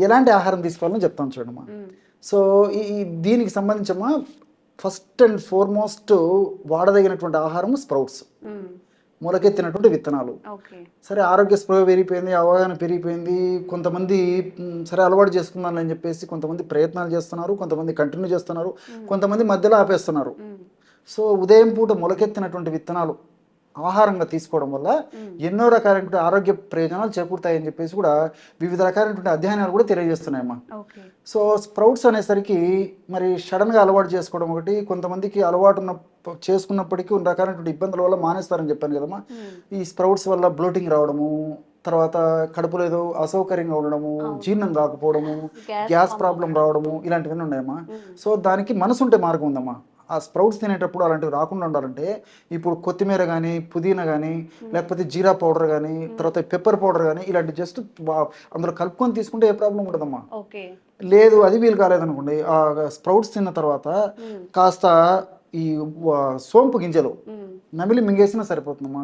ఎలాంటి ఆహారం తీసుకోవాలని చెప్తాను చూడమ్మా మ్మ్. సో ఈ దీనికి సంబంధించమ్మా ఫస్ట్ అండ్ ఫార్మోస్ట్ వాడదగినటువంటి ఆహారం స్ప్రౌట్స్. మొలకెత్తినటువంటి విత్తనాలు సరే ఆరోగ్య స్పృహ పెరిగిపోయింది అవగాహన పెరిగిపోయింది కొంతమంది సరే అలవాటు చేసుకుందాం అని చెప్పేసి కొంతమంది ప్రయత్నాలు చేస్తున్నారు కొంతమంది కంటిన్యూ చేస్తున్నారు కొంతమంది మధ్యలో ఆపేస్తున్నారు. సో ఉదయం పూట మొలకెత్తినటువంటి విత్తనాలు ఆహారంగా తీసుకోవడం వల్ల ఎన్నో రకాలైనటువంటి ఆరోగ్య ప్రయోజనాలు చేకూరుతాయని చెప్పేసి కూడా వివిధ రకాలైనటువంటి అధ్యయనాలు కూడా తెలియజేస్తున్నాయమ్మా. సో స్ప్రౌట్స్ అనేసరికి మరి సడన్గా అలవాటు చేసుకోవడం ఒకటి కొంతమందికి అలవాటు ఉన్న చేసుకున్నప్పటికీ కొన్ని రకాలైనటువంటి ఇబ్బందుల వల్ల మానేస్తారని చెప్పాను కదమ్మా. మ్మ్. ఈ స్ప్రౌట్స్ వల్ల బ్లోటింగ్ రావడము తర్వాత కడుపులో ఏదో అసౌకర్యంగా ఉండడము జీర్ణం కాకపోవడము గ్యాస్ ప్రాబ్లం రావడము ఇలాంటివన్నీ ఉన్నాయమ్మా. సో దానికి మనసు ఉంటే మార్గం ఉందమ్మా. ఆ స్ప్రౌట్స్ తినేటప్పుడు అలాంటివి రాకుండా ఉండాలంటే ఇప్పుడు కొత్తిమీర కానీ పుదీనా కానీ లేకపోతే జీరా పౌడర్ కానీ తర్వాత పెప్పర్ పౌడర్ కానీ ఇలాంటి జస్ట్ అందులో కలుపుకొని తీసుకుంటే ఏ ప్రాబ్లం ఉండదమ్మా. లేదు అది వీలు కాలేదనుకోండి ఆ స్ప్రౌట్స్ తిన్న తర్వాత. కాస్త ఈ సోంపు గింజలు. నమిలి మింగేసినా సరిపోతుందమ్మా.